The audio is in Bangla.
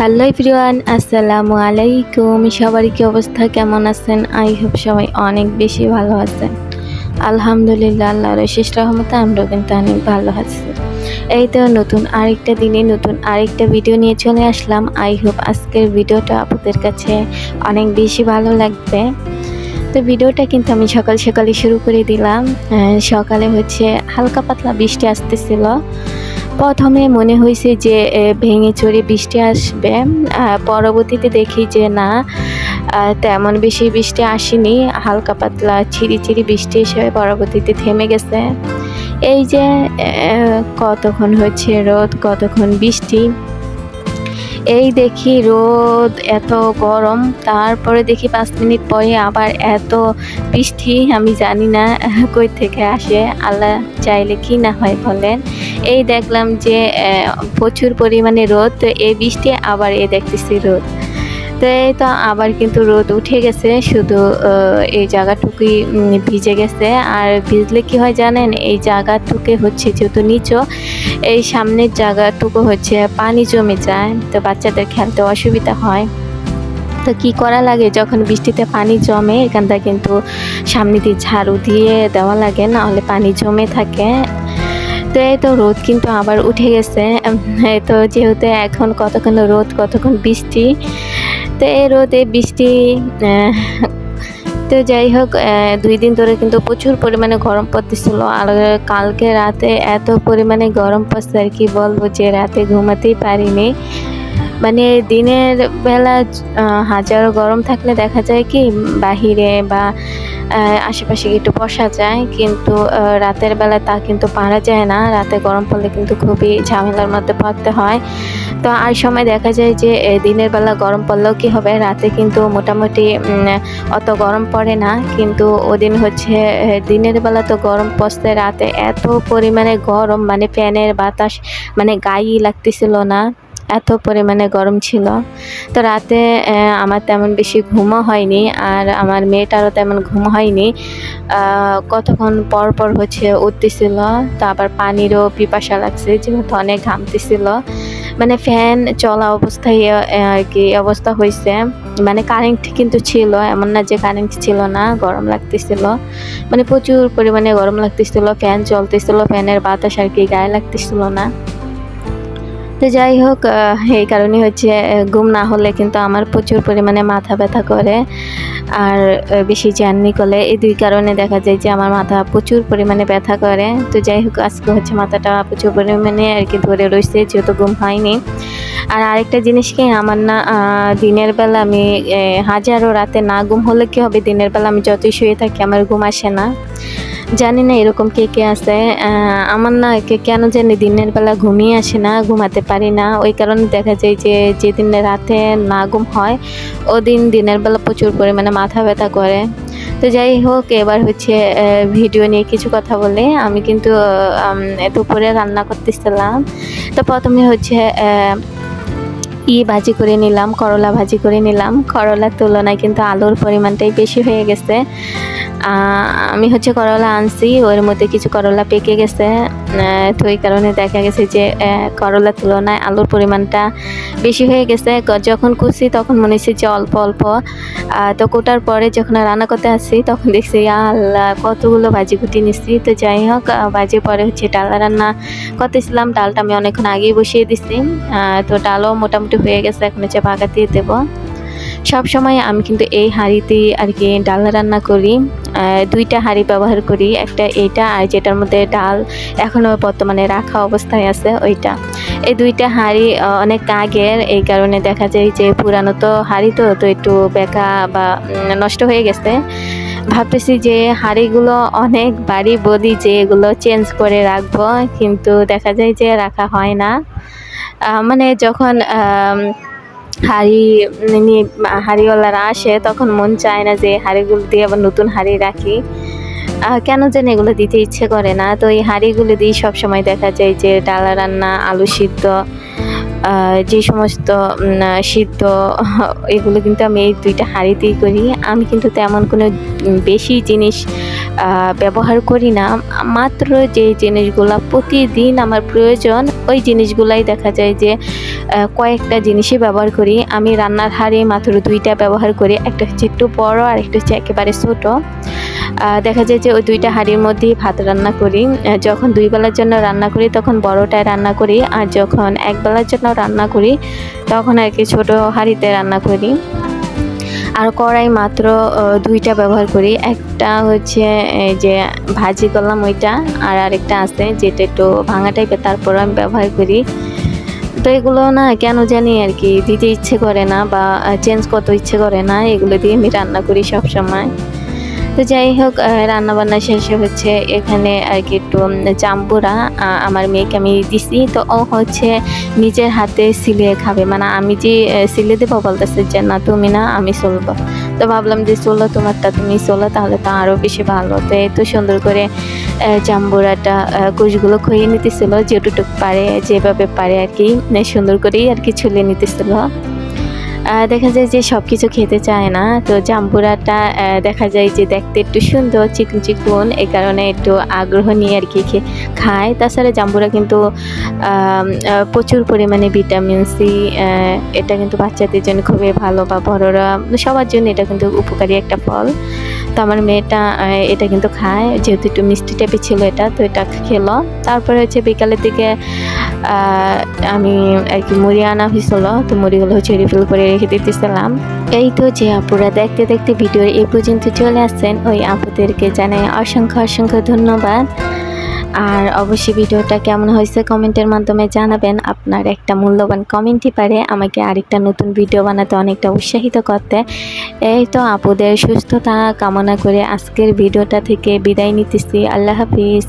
হ্যালো এভরিওয়ান, আসসালামু আলাইকুম। সবার কি অবস্থা? কেমন আছেন? আই হোপ সবাই অনেক বেশি ভালো আছেন। আলহামদুলিল্লাহ, আল্লাহর শেষ রহমতে আমরাও কিন্তু অনেক ভালো আছি। এই তো নতুন আরেকটা দিনে নতুন আরেকটা ভিডিও নিয়ে চলে আসলাম। আই হোপ আজকের ভিডিওটা আপনাদের কাছে অনেক বেশি ভালো লাগবে। তো ভিডিওটা কিন্তু আমি সকাল সকালে শুরু করে দিলাম। সকালে হচ্ছে হালকা পাতলা বৃষ্টি আসতেছিল। প্রথমে মনে হয়েছে যে ভেঙে চড়ে বৃষ্টি আসবে। পরবর্তীতে দেখি যে না তেমন বেশি বৃষ্টি আসেনি। হালকা পাতলা ছিরি ছিঁড়ি বৃষ্টি হিসেবে পরবর্তীতে থেমে গেছে। এই যে কতক্ষণ হচ্ছে রোদ, কতক্ষণ বৃষ্টি? এই দেখি রোদ এত গরম, তারপরে দেখি পাঁচ মিনিট পরে আবার এত বৃষ্টি, আমি জানি না কই থেকে আসে, আল্লাহ চাইলে কি না হয় বলেন। এই দেখলাম যে প্রচুর পরিমাণে রোদ, তো এই বৃষ্টি আবার এ দেখতেছি রোদ। তো এই তো আবার কিন্তু রোদ উঠে গেছে, শুধু এই জায়গাটুকুই ভিজে গেছে। আর ভিজলে কি হয় জানেন, এই জায়গাটুকু হচ্ছে যেহেতু নিচু, এই সামনের জায়গাটুকু হচ্ছে পানি জমে যায়, তো বাচ্চাদের খেলতে অসুবিধা হয়। তো কি করা লাগে? যখন বৃষ্টিতে পানি জমে, এখানটা কিন্তু সামনে দিয়ে ঝাড়ু দিয়ে দেওয়া লাগে, না হলে পানি জমে থাকে। তো এই তো রোদ কিন্তু আবার উঠে গেছে। তো যেহেতু এখন কতক্ষণ রোদ, কতক্ষণ বৃষ্টি, তো এই রোদে বৃষ্টি তো যাই হোক দুই দিন ধরে কিন্তু প্রচুর পরিমাণে গরম পড়তেছিল। আর কালকে রাতে এত পরিমাণে গরম পড়ছে আর কি বলব যে, রাতে ঘুমাতেই পারিনি। মানে দিনের বেলা হাজারো গরম থাকলে দেখা যায় কি, বাহিরে বা আশেপাশে একটু বসা যায়, কিন্তু রাতের বেলা তা কিন্তু পারা যায় না। রাতে গরম পড়লে কিন্তু খুবই ঝামেলার মধ্যে পড়তে হয়। তো আর সময় দেখা যায় যে দিনের বেলা গরম পড়লেও কি হবে? রাতে কিন্তু মোটামুটি অত গরম পড়ে না। কিন্তু ওদিন হচ্ছে দিনের বেলা তো গরম পড়তে রাতে এত পরিমাণে গরম মানে ফ্যানের বাতাস মানে গায়েই লাগতেছিল না। এত পরিমাণে গরম ছিল। তো রাতে আমার তেমন বেশি ঘুমও হয়নি আর আমার মেয়েটারও তেমন ঘুম হয়নি। কতক্ষণ পর পর হচ্ছে উঠতেছিল, তো আবার পানিরও পিপাসা লাগছে, যেহেতু অনেক ঘামতেছিল। মানে ফ্যান চলা অবস্থায় আর কি অবস্থা হয়েছে মানে কারেন্ট কিন্তু ছিল, এমন না যে কারেন্ট ছিল না, গরম লাগতেছিল। মানে প্রচুর পরিমাণে গরম লাগতেছিল, ফ্যান চলতেছিল, ফ্যানের বাতাস আর কি গায়ে লাগতেছিল না। তো যাই হোক এই কারণে হচ্ছে ঘুম না হলে কিন্তু আমার প্রচুর পরিমাণে মাথা ব্যথা করে আর বেশি জার্নি করলে। এই দুই কারণে দেখা যায় যে আমার মাথা প্রচুর পরিমাণে ব্যথা করে। তো যাই হোক, আজকে হচ্ছে মাথাটা প্রচুর পরিমাণে আর কি ধরে রয়েছে যেহেতু ঘুম হয়নি। আর আরেকটা জিনিস কি, আমার না দিনের বেলা আমি হাজারো রাতে না ঘুম হলে কি হবে? দিনের বেলা আমি যতই শুয়ে থাকি, আমার ঘুম আসে না। জানি না এরকম কে কে আছে। আমার না কেন জানি দিনের বেলা ঘুমিয়ে আসে না, ঘুমাতে পারি না। ওই কারণে দেখা যায় যে যেদিন রাতে না ঘুম হয়, ওদিন দিনের বেলা প্রচুর পরিমাণে মাথা ব্যথা করে। তো যাই হোক, এবার হচ্ছে ভিডিও নিয়ে কিছু কথা বলে। আমি কিন্তু দুপুরে রান্না করতেছিলাম। তো প্রথমে হচ্ছে ই ভাজি করে নিলাম করলা ভাজি করে নিলাম। করলার তুলনায় কিন্তু আলুর পরিমাণটাই বেশি হয়ে গেছে। আমি হচ্ছে করলা আনছি ওর মধ্যে কিছু করলা পেকে গেছে। তো এই কারণে দেখা গেছে যে করলার তুলনায় আলুর পরিমাণটা বেশি হয়ে গেছে। যখন কুচি তখন মনে হচ্ছে যে অল্প অল্প। তো কোটার পরে যখন রান্না করতে আসছি তখন দেখছি আল্লাহ কতগুলো ভাজি কুটি নিচ্ছি তো যাই হোক আহ, ভাজি পরে হচ্ছে ডাল রান্না করতেছিলাম। ডালটা আমি অনেকক্ষণ আগেই বসিয়ে দিছি। তো ডালও মোটামুটি হয়ে গেছে, এখন হচ্ছে পাকা দিয়ে দেবো। সব সময় আমি কিন্তু এই হাঁড়িতেই আর কি ডাল রান্না করি দুইটা হাঁড়ি ব্যবহার করি, একটা এইটা আর যেটার মধ্যে ডাল এখনও বর্তমানে রাখা অবস্থায় আছে ওইটা। এই দুইটা হাঁড়ি অনেক আগের, এই কারণে দেখা যায় যে পুরানো তো হাঁড়ি তো তো একটু বেকা বা নষ্ট হয়ে গেছে। ভাবতেছি যে হাঁড়িগুলো অনেক বাড়ি বলি যে এগুলো চেঞ্জ করে রাখব, কিন্তু দেখা যায় যে রাখা হয় না। মানে যখন হাড়ি নিয়ে, হাঁড়িওয়ালারা আসে, তখন মন চায় না যে হাড়িগুলো দিয়ে আবার নতুন হাড়ি রাখি। কেন যেন এগুলো দিতে ইচ্ছে করে না। তো এই হাঁড়িগুলো দিয়ে সবসময় দেখা যায় যে ডালা রান্না, আলু সিদ্ধ যে সমস্ত সিদ্ধ, এগুলো কিন্তু আমি এই দুইটা হাঁড়িতেই করি। আমি কিন্তু তেমন কোনো বেশি জিনিস ব্যবহার করি না। মাত্র যে জিনিসগুলো প্রতিদিন আমার প্রয়োজন, ওই জিনিসগুলাই দেখা যায় যে কয়েকটা জিনিসই ব্যবহার করি। আমি রান্নার হাঁড়ি মাত্র দুইটা ব্যবহার করি। একটা হচ্ছে একটু বড় আর একটা হচ্ছে একেবারে ছোট। দেখা যায় যে ওই দুইটা হাঁড়ির মধ্যেই ভাত রান্না করি। যখন দুই বেলার জন্য রান্না করি, তখন বড়টায় রান্না করি। আর যখন এক বেলার জন্য রান্না করি, তখন আর কি ছোটো হাঁড়িতে রান্না করি। আর কড়াই মাত্র দুইটা ব্যবহার করি। একটা হচ্ছে এই যে ভাজি করলাম ওইটা, আর আরেকটা আছে যেটা একটু ভাঙা টাইপের তারপর আমি ব্যবহার করি। তো এগুলো না কেন জানি আর কি, দিতে ইচ্ছে করে না বা চেঞ্জ করতে ইচ্ছে করে না। এগুলো দিয়ে আমি রান্না করি সব সময় তো যাই হোক রান্নাবান্না শেষে হচ্ছে এখানে আর কি একটু জাম্বুরা আমার মেয়েকে আমি দিছি। তো ও হচ্ছে নিজের হাতে সিলিয়ে খাবে। মানে আমি যে সিলে দেবো বলতেছে যে, না, তুমি না, আমি চলবো তো ভাবলাম যে চলো তোমারটা তুমি চলো তাহলে তো আরও বেশি ভালো। তো এই তো সুন্দর করে জাম্বুরাটা কুশগুলো খইয়ে নিতেছিল, যেটুটুক পারে, যেভাবে পারে আর কি, সুন্দর করেই আর কি ছুলে নিতেছিল। দেখা যায় যে সব কিছু খেতে চায় না। তো জাম্বুরাটা দেখা যায় যে দেখতে একটু সুন্দর, চিকন চিকন এই কারণে একটু আগ্রহ নিয়ে আর কি খায়। তাছাড়া জাম্বুরা কিন্তু প্রচুর পরিমাণে ভিটামিন সি এটা কিন্তু বাচ্চাদের জন্য খুবই ভালো বা বড়রা, সবার জন্য এটা কিন্তু উপকারী একটা ফল। তো আমার মেয়েটা এটা কিন্তু খায়। যেহেতু একটু মিষ্টি টাইপের ছিল এটা, তো এটা খেলো। তারপরে হচ্ছে বিকালের দিকে আমি আর কি মুড়ি আনা হয়েছিল তো মুড়িগুলো হচ্ছে রিফিল করে রেখে দিতেছিলাম। এই তো যে আপুরা দেখতে দেখতে ভিডিওর এই পর্যন্ত চলে আসছেন, ওই আপুদেরকে জানাই অসংখ্য অসংখ্য ধন্যবাদ। আর অবশ্যই ভিডিওটা কেমন হয়েছে কমেন্টের মাধ্যমে জানাবেন। আপনার একটা মূল্যবান কমেন্টই পারে, আমাকে আরেকটা নতুন ভিডিও বানাতে অনেকটা উৎসাহিত করতে। এই তো আপুদের সুস্থতা কামনা করে আজকের ভিডিওটা থেকে বিদায় নিতেছি। আল্লাহ হাফিজ।